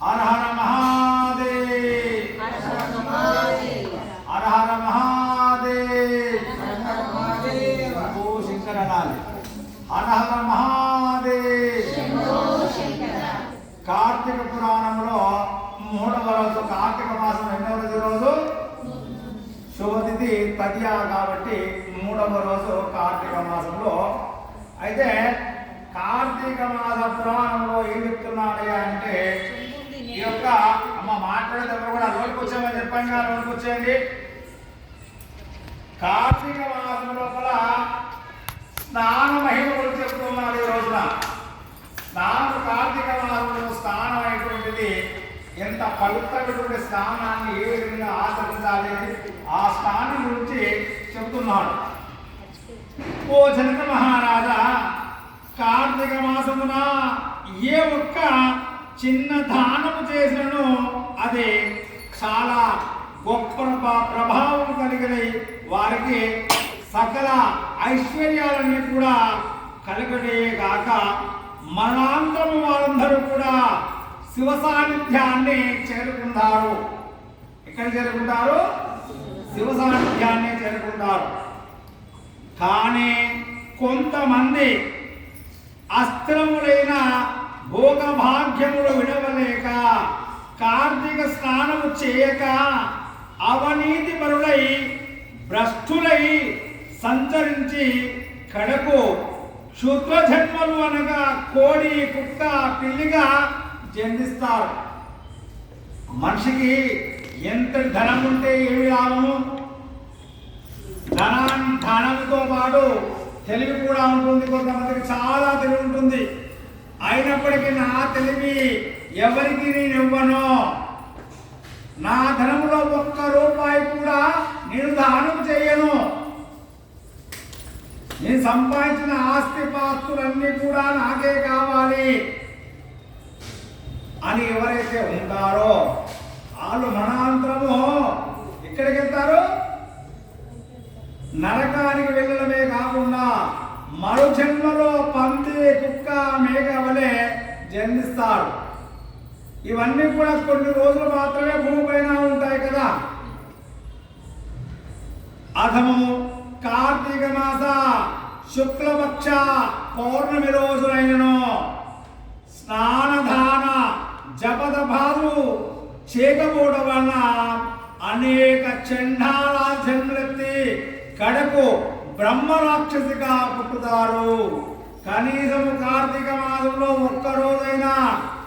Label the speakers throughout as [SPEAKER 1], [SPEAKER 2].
[SPEAKER 1] హర హర మహాదేవ్ హర హర మహాదేవ్ ఓ శంకర అనాలి హర హర మహాదేవ్ కార్తీక పురాణంలో మూడవ రోజు కార్తీక మాసం ఎన్నవ రోజు రోజు? శుభతిథి తదియా కాబట్టి మూడవ రోజు కార్తీక మాసంలో. అయితే కార్తీక మాస పురాణంలో ఏం చెప్తున్నాడు అంటే యొక్క అమ్మ మాట్లాడేటప్పుడు కూడా రోడ్కి వచ్చామని చెప్పండి కదా లోటుకు వచ్చేయండి. కార్తీక మాసం లోపల స్నాన మహిమ గురించి చెప్తున్నాడు ఈ రోజున. స్నానం కార్తీక మాసంలో స్నానం అయినటువంటిది ఎంత పవిత్రమైనటువంటి స్నానాన్ని ఏ విధంగా ఆచరించాలి ఆ స్నానం గురించి చెబుతున్నాడు ఓ జనక మహారాజా కార్తీక మాసమున ఏ ఒక్క చిన్న దానము చేసినను అది చాలా గొప్ప ప్రభావం కలిగిన వారికి సకల ఐశ్వర్యాలన్నీ కూడా కలిగడేగాక గాక వారందరూ కూడా శివ సాన్నిధ్యాన్ని చేరుకుంటారు. ఎక్కడ చేరుకుంటారు? శివ సాన్నిధ్యాన్ని చేరుకుంటారు. కానీ కొంతమంది అస్త్రములైన భోగభాగ్యములు విడవలేక కార్తీక స్నానము చేయక అవనీతి పరులై భ్రష్టులై సంచరించి కడకు. క్షుద్ర జన్మలు అనగా కోడి కుక్క పిల్లిగా జన్మిస్తారు. మనిషికి ఎంత ధనం ఉంటే ఏమి లాభము? ధనాన్ని ధనంతో పాటు తెలివి కూడా ఉంటుంది కొంతమందికి చాలా తెలివి ఉంటుంది. అయినప్పటికీ నా తెలివి ఎవరికి నేను ఇవ్వను నా ధనంలో ఒక్క రూపాయి కూడా నేను దానం చేయను. నేను సంపాదించిన ఆస్తి పాస్తులన్నీ కూడా నాకే కావాలి. అని ఎవరైతే ఉంటారో వాళ్ళు మనాంతరము ఎక్కడికి వెళ్తారు నరకానికి వెళ్ళడమే కాకుండా మరు జన్మలో పంది కుక్క మేక వలె జన్మిస్తారు. ఇవన్నీ కూడా కొన్ని రోజులు మాత్రమే భూమిపైన ఉంటాయి కదా. అధమము కార్తీక మాస శుక్లపక్ష పౌర్ణమి రోజులైనను స్నానధాన జపదభాలు చేయకపోవడం వలన అనేక చెండాల జన్మలెత్తి కడకు బ్రహ్మ రాక్షసిగా పుట్టుతారు. కనీసం కార్తీక మాసంలో ఒక్క రోజైనా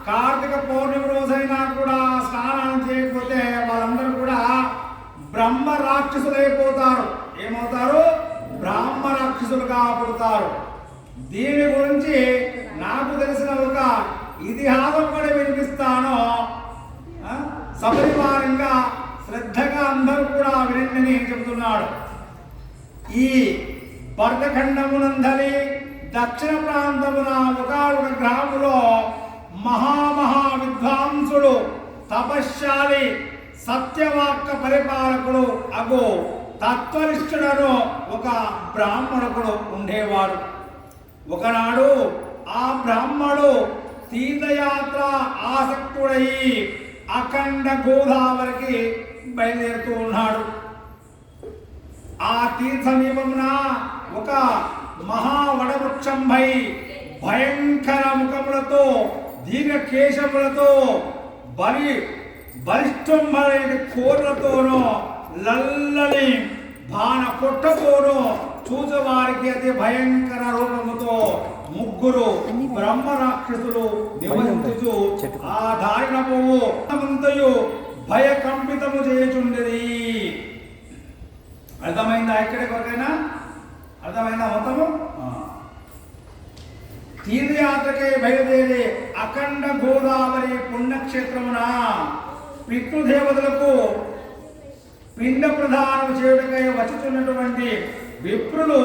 [SPEAKER 1] కార్తీక పౌర్ణమి రోజైనా కూడా స్నానం చేయకపోతే వాళ్ళందరూ కూడా బ్రహ్మ రాక్షసులైపోతారు ఏమవుతారు? బ్రాహ్మ రాక్షసులుగా పుడతారు. దీని గురించి నాకు తెలిసిన ఒక ఇతిహాసం కూడా వినిపిస్తాను. సపరివారంగా శ్రద్ధగా అందరూ కూడా వినండి చెబుతున్నాడు. ఈ భరతఖండమునందలి దక్షిణ ప్రాంతమున ఒకనొక గ్రాములో మహామహా విద్వాంసుడు తపశ్శాలి సత్యవాక్క పరిపాలకుడు అగు తత్వనిష్ఠుడను ఒక బ్రాహ్మణుడు ఉండేవాడు. ఒకనాడు ఆ బ్రాహ్మడు తీర్థయాత్ర ఆసక్తుడై అఖండ గోదావరికి బయలుదేరుతూ ఉన్నాడు. ఆ తీర్థ సమీపమున ఒక మహా వడవృక్షంపై భయంకర ముఖములతో దీర్ఘ కేశములతో బలి బలిష్టమైన కోర్లతోనూ లల్లని బాణ పొట్టతోనూ చూసేవారికి అతి భయంకర రూపముతో ముగ్గురు బ్రహ్మ రాక్షసులు నివసించుచు ఆ దారిన పువ్వు భయకంపితము చేయుచుండేది. అర్థమైందా ఇక్కడ కొరకైనా అర్థమైందా మొత్తము? తీర్థయాత్రకే బయలుదేరి అఖండ గోదావరి పుణ్యక్షేత్రమున పితృదేవతలకు పిండ ప్రధానం చేయుటకై వచ్చుతున్నటువంటి విప్రులు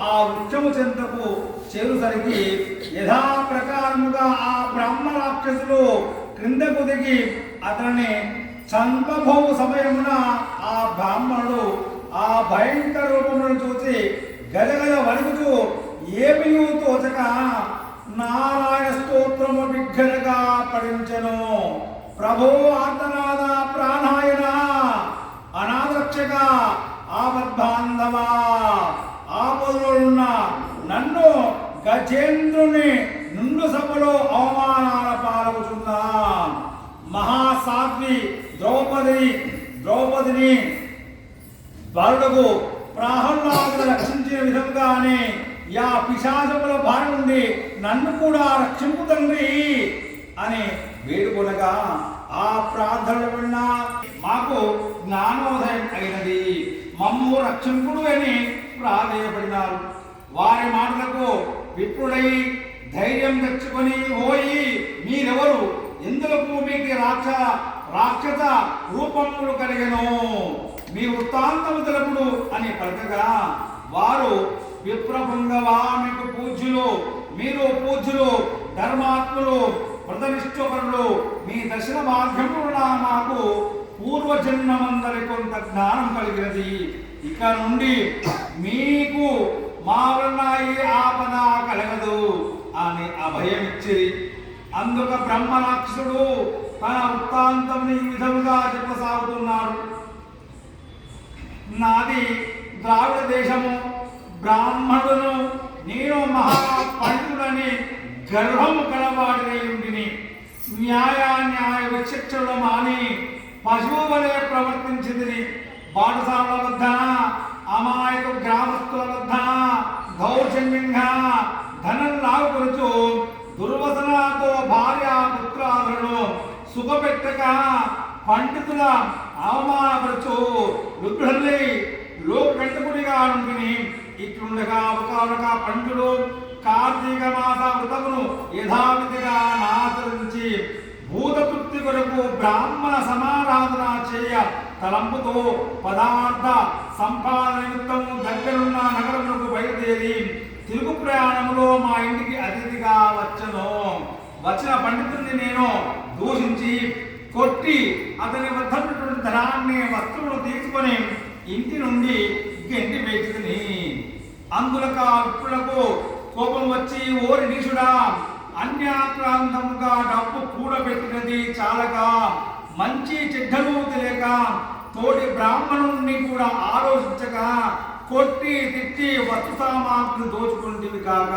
[SPEAKER 1] ఆ వృక్షము చెంతకు చేరుసరికి యథా ప్రకారముగా ఆ బ్రహ్మ రాక్షసులు క్రిందకు దిగి అతన్ని చంపబో సమయమున ఆ బ్రాహ్మణుడు ఆ భయంకర రూపమును చూసి గజగజ వణుకుతూ ఏమియూ తోచక నారాయణ స్తోత్రము బిగ్గరగా పఠించెను. ప్రభో ఆర్తనాద ప్రాణాయన అనాథరక్షక ఆపద్బాంధవా ఆపదలున్న నన్ను గజేంద్రుని నుండు సభలో అవమానాల పాలవుతున్నా మహాసాధ్వి ద్రౌపది ద్రౌపదిని బాలుడకు ప్రహ్లాదుడు రక్షించిన విధముగానే యా పిశాచముల బారి నుండి నన్ను కూడా రక్షింపు తండ్రి అని వేడుకొనగా ఆ ప్రార్థన విన్నా మాకు జ్ఞానోదయం అయినది. మమ్ము రక్షింపుడు అని ప్రాధేయపడినారు. వారి మాటలకు విప్రుడై ధైర్యం తెచ్చుకొని పోయి మీరెవరు? ఎందులకు మీకు రాక్ష రాక్షస రూపములు కలిగను? మీ వృత్తాంతము తెలుపుడు అని పలకగా వారు విప్రభంగవా మీకు పూజ్యులు మీరు పూజ్యులు ధర్మాత్ములు వ్రతనిష్ఠపరులు మీ దర్శన మార్గమున మాకు పూర్వజన్మమందరి కొంత జ్ఞానం కలిగినది. ఇక నుండి మీకు మా వలన ఈ ఆపద కలగదు అని అభయమిచ్చి అందుక బ్రహ్మరాక్షసుడు తన వృత్తాంతం ఈ విధముగా చెప్పసాగుతున్నాడు. నాది ద్రావిడ దేశము బ్రాహ్మణులను నేను మహా పండుడని గర్వము కలవాడినై న్యాయ న్యాయ విచక్షణలు మాని పశువు వలె ప్రవర్తించింది బాటసాల వద్ద అమాయక గ్రామస్తుల వద్ద దౌర్జన్యంగా ధనం లాగుకొనుచు దుర్వసనాతో భార్య పుత్రాదులను సుఖపెట్టక పండితుల అవమానపరచు రుద్రులై లోకంటకుడిగా నుండి ఇట్లుండగా ఒకనొక పండుడు కార్తీక మాస వ్రతమును యథావిధిగా ఆచరించి భూతతృప్తి కొరకు బ్రాహ్మణ సమారాధన చేయ తలంపుతో పదార్థ సంపాదన నిమిత్తము దగ్గరున్న నగరములకు బయలుదేరి తిరుగు ప్రయాణంలో మా ఇంటికి అతిథిగా వచ్చను. వచ్చిన పండితుడిని నేను దూషించి కొట్టి అతని వద్ద ధనాన్ని వస్తువులు తీసుకొని ఇంటి నుండి గెంటి వేచుకుని? అందులక విప్పులకు కోపం వచ్చి ఓరి నీషుడా అన్యాక్రాంతముగా డబ్బు కూడబెట్టినది చాలక మంచి చెడ్డలు తెలియక తోటి బ్రాహ్మణుణ్ణి కూడా ఆలోచించక కొట్టి తిట్టి వస్తు సామాగ్రి దోచుకుంటుంది కాక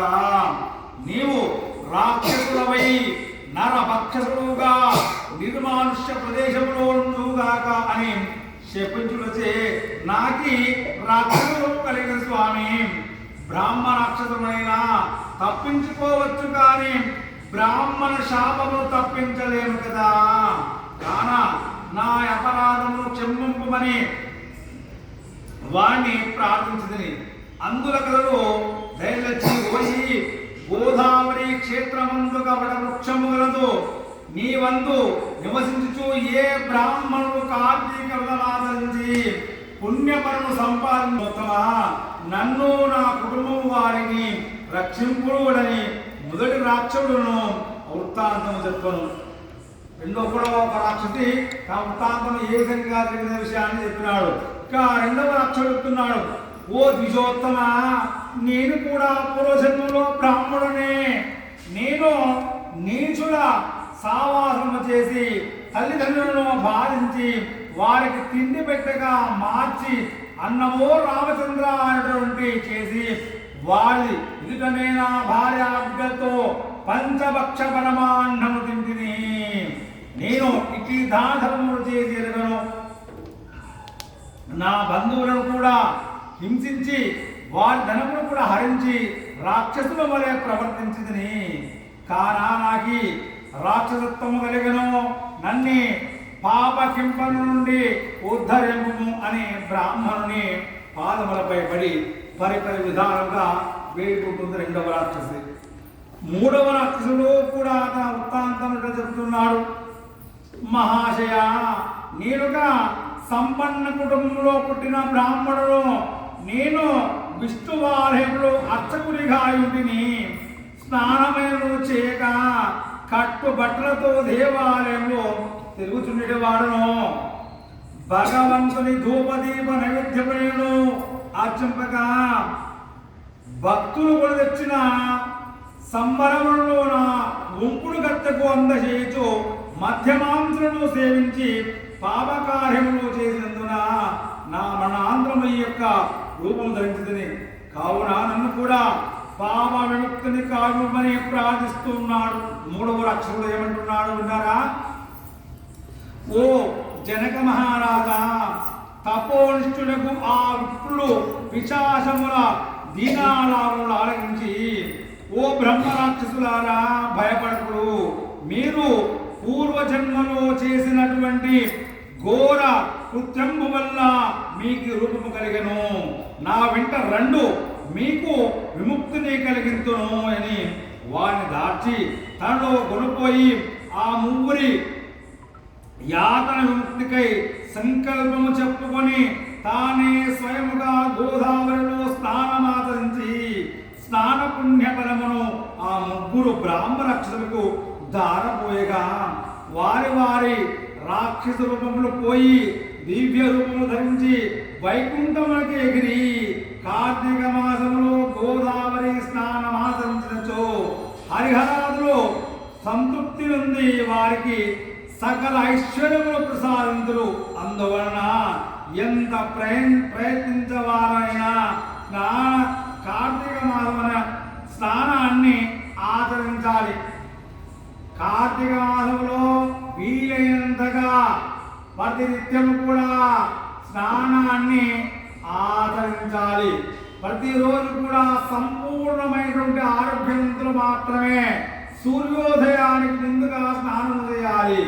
[SPEAKER 1] నీవు రాక్షసులవై నరభక్షసుడుగా నిర్మానుష్య ప్రదేశంలో ఉండుగాక అని శపించులచే నాకి రాక్షసులు కలిగిన స్వామి. బ్రాహ్మణ రాక్షసులైన తప్పించుకోవచ్చు కానీ బ్రాహ్మణ శాపము తప్పించలేము కదా. కాన నా అపరాధము చెమ్మింపుమని వాణ్ణి ప్రార్థించదని అందుల కథలో దయలచ్చి ఓ గోదావరి క్షేత్రమందు కపట వృక్షము నీ వందు నివసించుచు ఏ బ్రాహ్మణుడు కార్తీక వ్రతమాచరించి పుణ్యపరము సంపాదించుతమా నన్ను నా కుటుంబం వారిని రక్షింపుడని మొదటి రాక్షసుడును వృత్తాంతం చెప్పను రెండో కూడా ఒక రాక్షసి తన వృత్తాంతం ఏ విధంగా జరిగిన విషయాన్ని చెప్పినాడు. ఇంకా రెండవ రాక్షసుడు చెప్తున్నాడు ఓ ద్విజోత్తమా నేను కూడా పూర్వజన్మలో బ్రాహ్మణునే నేను నీచుల సావాసము చేసి తల్లిదండ్రులను బాధించి వారికి తిండి పెట్టగా మార్చి అన్నమో రామచంద్ర అనేటువంటి చేసి వారి ఎదుటనే నా భార్య బిడ్డతో పంచభక్ష పరమాన్నము తింటిని. నేను ఇటీ దాధర్మములు చేసి ఎరగను. నా బంధువులను కూడా హింసించి వారి ధనమును కూడా హరించి రాక్షసుల వలె ప్రవర్తించదని కానా నాకి రాక్షసత్వము కలిగను. నన్ని పాపకింపల నుండి ఉద్ధరింపు అని బ్రాహ్మణుని పాదములపై పడి పరిపరి విధానంగా వేడుకుంటుంది రెండవ రాక్షసి. మూడవ రాక్షసుడు కూడా తన వృత్తాంతం చెబుతున్నాడు మహాశయ నేనుగా సంపన్న కుటుంబంలో పుట్టిన బ్రాహ్మణుడు. నేను విష్ణువాలయంలో అర్చకునిగా ఉంటిని చేయక కట్టు బట్టలతో దేవాలయంలో తిరుగుచుండేవాడును. భగవంతుని ధూపదీప నైవేద్యములను అర్చింపక భక్తులు కూడా తెచ్చిన సంబరములోన ఉంపుడు గత్తకు అందజేయచు మధ్యమాంతులను సేవించి పాపకార్యములు చేసినందున నా మన ఈ యొక్క రూపం ధరించింది కావున నన్ను కూడా పాప విముక్తిని కానుమని ప్రార్థిస్తున్నాడు. మూడవ అక్షరుడు ఏమంటున్నాడు విన్నారా? ఓ జనక మహారాజా తపోనిష్ఠులకు ఆ విప్రులు విశాసముల దీనాలాములు ఆలగించి ఓ బ్రహ్మ రాక్షసులారా భయపడకుడు. మీరు పూర్వజన్మలో చేసినటువంటి ఘోర కృత్యంబు వల్ల మీకు రూపము కలిగను. నా వెంట రెండు మీకు విముక్తిని కలిగింతును అని వారిని దాచి తనలో కొనుపోయి ఆ ముగ్గురి యాతన విముక్తికై సంకల్పము చెప్పుకొని తానే స్వయముగా గోదావరిలో స్నానమాచరించి స్నాన పుణ్యఫలమును ఆ ముగ్గురు బ్రాహ్మరక్షలకు దారపోయగా. వారి వారి రాక్షస రూపములు పోయి దివ్య రూపము ధరించి వైకుంఠములకు ఎగిరి కార్తీక మాసములో గోదావరి స్నానమాచరించినచో హరిహరాదులో సంతృప్తి ఉంది వారికి సకల ఐశ్వర్యములు ప్రసాదించరు అందువలన ఎంత ప్రయన్ ప్రయత్నించవారైనా స్నాన కార్తీక మాసమున స్నానాన్ని ఆచరించాలి. కార్తీక మాసంలో వీలైనంతగా ప్రతినిత్యము కూడా స్నానాన్ని ఆచరించాలి. ప్రతిరోజు కూడా సంపూర్ణమైనటువంటి ఆరోగ్యంతో మాత్రమే సూర్యోదయానికి ముందుగా స్నానం చేయాలి.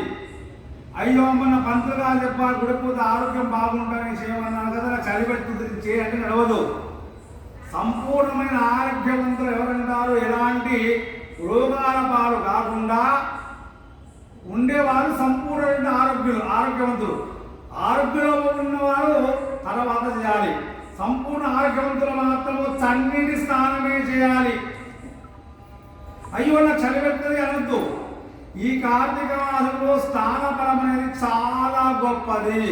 [SPEAKER 1] అయ్యో మన పంతులుగా చెప్పాలి గుడిపోతే ఆరోగ్యం బాగుంటుందని చేయమన్నారు కదా చలిపెట్టి చేయండి నడవదు. సంపూర్ణమైన ఆరోగ్యవంతులు ఎవరంటారు? ఎలాంటి రోగాల పాలు కాకుండా ఉండేవారు సం ఆరోగ్యులు ఆరోగ్యవంతులు. ఆరోగ్యంలో ఉన్నవారు తర్వాత చేయాలి. సంపూర్ణ ఆరోగ్యవంతులు మాత్రము చన్నీటి స్నానమే చేయాలి. అయ్యో నా చలి పెడుతుంది అనొద్దు. ఈ కార్తీక మాసంలో స్నానపరం అనేది చాలా గొప్పది.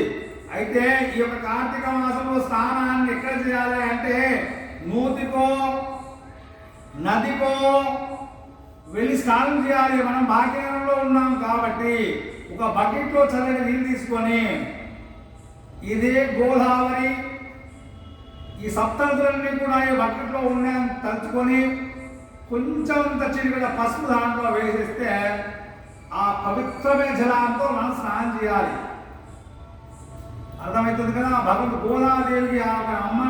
[SPEAKER 1] అయితే ఈ యొక్క కార్తీక మాసంలో స్నానాన్ని ఎక్కడ చేయాలి అంటే నూతికో నదికో వెళ్ళి స్నానం చేయాలి. మనం భాగ్యంలో ఉన్నాం కాబట్టి ఒక బకెట్లో చల్లని నీళ్ళు తీసుకొని ఇదే గోదావరి ఈ సప్తతులన్నీ కూడా ఈ బకెట్లో ఉన్నాయని తలుచుకొని కొంచెం అంత చిరిగిన పసుపు దాంట్లో వేసేస్తే ఆ పవిత్రమైన జలాంతో మనం స్నానం చేయాలి. అర్థమవుతుంది కదా? భగవంతు గోదాదేవికి ఆ అమ్మ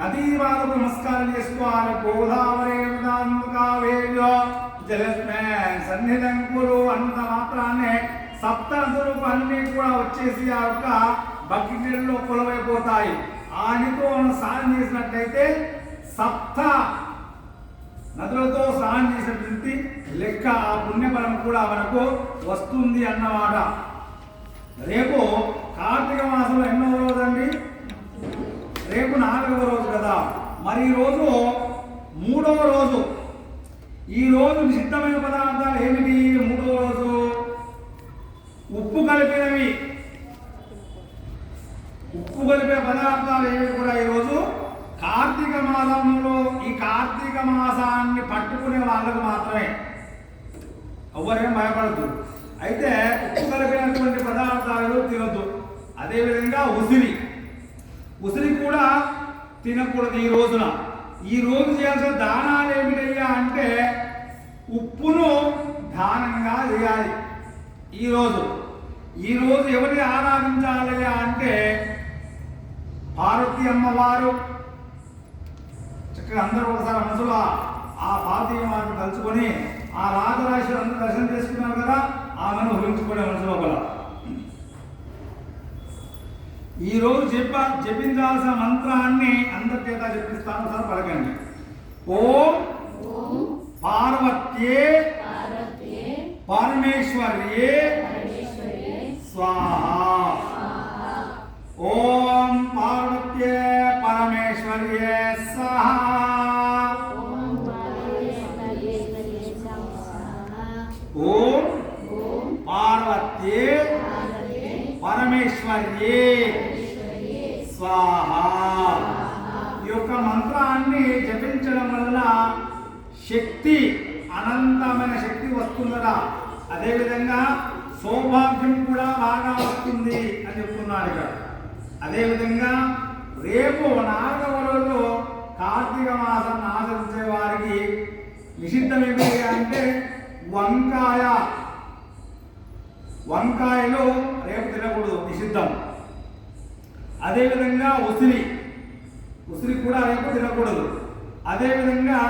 [SPEAKER 1] నదీ వాళ్ళకు నమస్కారం చేసుకోవాలి. గోదావరి కావేయో జలస్మే సన్నిధంకులు అన్నంత మాత్రాన్నే సప్త నదులకు అన్ని కూడా వచ్చేసి ఆ యొక్క బకెట్ నీళ్ళలో కొలవైపోతాయి. ఆ నీతో మనం స్నానం చేసినట్లయితే సప్త నదులతో స్నానం చేసినటువంటి లెక్క ఆ పుణ్యఫలం కూడా మనకు వస్తుంది అన్నమాట. రేపు కార్తీక మాసంలో ఎన్నో రోజు అండి రేపు నాలుగవ రోజు కదా. మరి ఈ రోజు మూడవ రోజు. ఈ రోజు నిషిద్ధమైన పదార్థాలు ఏమిటి? మూడవ రోజు. ఉప్పు కలిపినవి. ఉప్పు కలిపే పదార్థాలు ఏవి కూడా ఈరోజు? కార్తీక మాసంలో ఈ కార్తీక మాసాన్ని పట్టుకునే వాళ్ళకు మాత్రమే. ఎవరేం భయపడద్దు. అయితే ఉప్పు కలిపినటువంటి పదార్థాలు తినొద్దు. అదేవిధంగా ఉసిరి. ఉసిరి కూడా తినకూడదు ఈ రోజున. ఈ రోజు చేయాల్సిన దానాలు ఏమిటయ్యా అంటే ఉప్పును దానంగా చేయాలి ఈరోజు ఈరోజు ఎవరిని ఆరాధించాలి అంటే పార్వతీ అమ్మవారు. చక్కగా అందరూ ఒకసారి మనసులో ఆ పార్వతీ అమ్మవారిని తలుచుకొని ఆ రాజరాజేశ్వరి అందరూ దర్శనం చేసుకున్నారు కదా ఆమెను ఊహించుకునే మనసు లోపల. ఈ రోజు చెప్ప జపించాల్సిన మంత్రాన్ని అందరి చేత చెప్పిస్తాను సార్ పలకండి. ఓం పార్వత్యే పరమేశ్వర్యే స్వాహ. ఓం పార్వత్యే పరమేశ్వర్యే సహా ఓం పార్వత్యే పరమేశ్వర్యే స్వాహ. ఈ యొక్క మంత్రాన్ని జపించడం వల్ల శక్తి అనంతమైన శక్తి వస్తుందట. అదేవిధంగా సౌభాగ్యం కూడా బాగా వస్తుంది అని చెప్తున్నాడు ఇక్కడ. అదేవిధంగా రేపు నాలుగవ రోజు కార్తీక మాసం ఆచరించే వారికి నిషిద్ధం ఏమిటి అంటే వంకాయ. వంకాయలు రేపు తినకూడదు నిషిద్ధం. అదేవిధంగా ఉసిరి. ఉసిరి కూడా రేపు తినకూడదు. అదేవిధంగా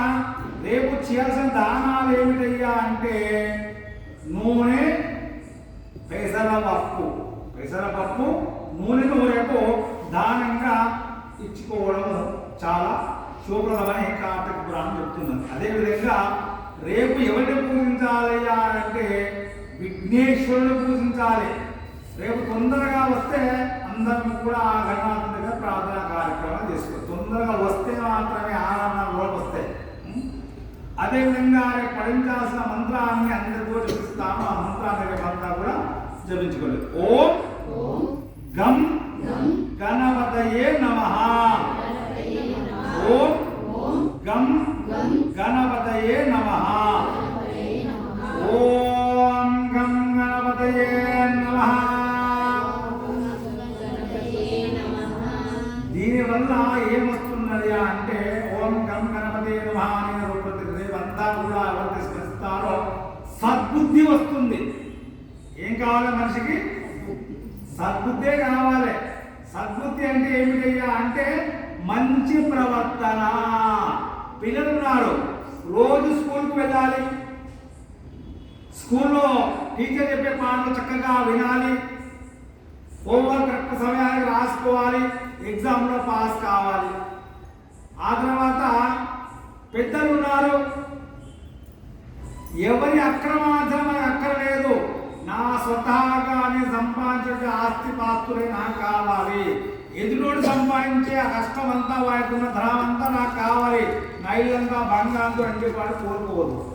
[SPEAKER 1] రేపు చేయాల్సిన దానాలు ఏమిటయ్యా అంటే నూనె పెసరపప్పు పెసరపప్పు నూనెను రేపు దానంగా ఇచ్చుకోవడం చాలా శుభప్రదమని కార్తీక పురాణం చెప్తున్నది. అదేవిధంగా రేపు ఎవరిని పూజించాలయ్యా అంటే విఘ్నేశ్వరుని పూజించాలి. రేపు తొందరగా వస్తే అందరం కూడా ఆ ఘటన దగ్గర ప్రార్థనా కార్యక్రమం చేసుకోవాలి. తొందరగా వస్తే మాత్రమే ఆరాధన కూడా వస్తాయి. అదేవిధంగా రేపు పఠించాల్సిన మంత్రాన్ని అందరికీ కూడా చూపిస్తాము ఆ మంత్రాన్ని రేపు అంతా కూడా జపించుకోలేదు. ఓం గం గణపతయే నమ. ఓం గం గణపతయే నమ. ఓం గం గణపతయే నమః. దీనివల్ల ఏమొస్తున్నది అంటే ఓం గం గణపతి నమ అనే రూపతి రేవంతా కూడా ఎవరైతే స్మరిస్తారో ఉంది. ఏం కావాలి మనిషికి? సద్బుద్ధే కావాలి. సద్బుద్ధి అంటే ఏమిటయ్యా? అంటే మంచి ప్రవర్తన. పిల్లలు ఉన్నారు. రోజు స్కూల్కి వెళ్ళాలి. స్కూల్లో టీచర్ చెప్పే పాటలు చక్కగా వినాలి. హోంవర్క్ కరెక్ట్ సమయానికి రాసుకోవాలి. ఎగ్జామ్లో పాస్ కావాలి. ఆ తర్వాత పెద్దలు ఉన్నారు. ఎవరి అక్రమార్జన మనకు అక్కర్లేదు నా స్వతహాగానే ఆస్తి నాకు కావాలి. ఎదురోడు సంపాదించే ఆ కష్టం అంతా వాడికి ఉన్న ధనం అంతా నాకు కావాలి. నా ఇల్లంతా బంగారంతో అని చెప్పి వాడు కోరుకోవద్దు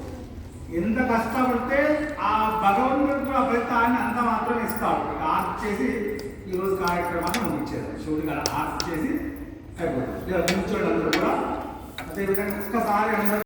[SPEAKER 1] ఎంత కష్టపడితే ఆ భగవంతుడు కూడా ఫలితాన్ని అంత మాత్రం ఇస్తాడు ఆర్ట్ చేసి ఈరోజు కార్యక్రమాన్ని ముగించారు శివుడి గారు ఆర్ట్ చేసి అయిపోతుంది. ఇలా నిల్చోళ్ళు అందరూ కూడా. అదేవిధంగా ఒక్కసారి అందరూ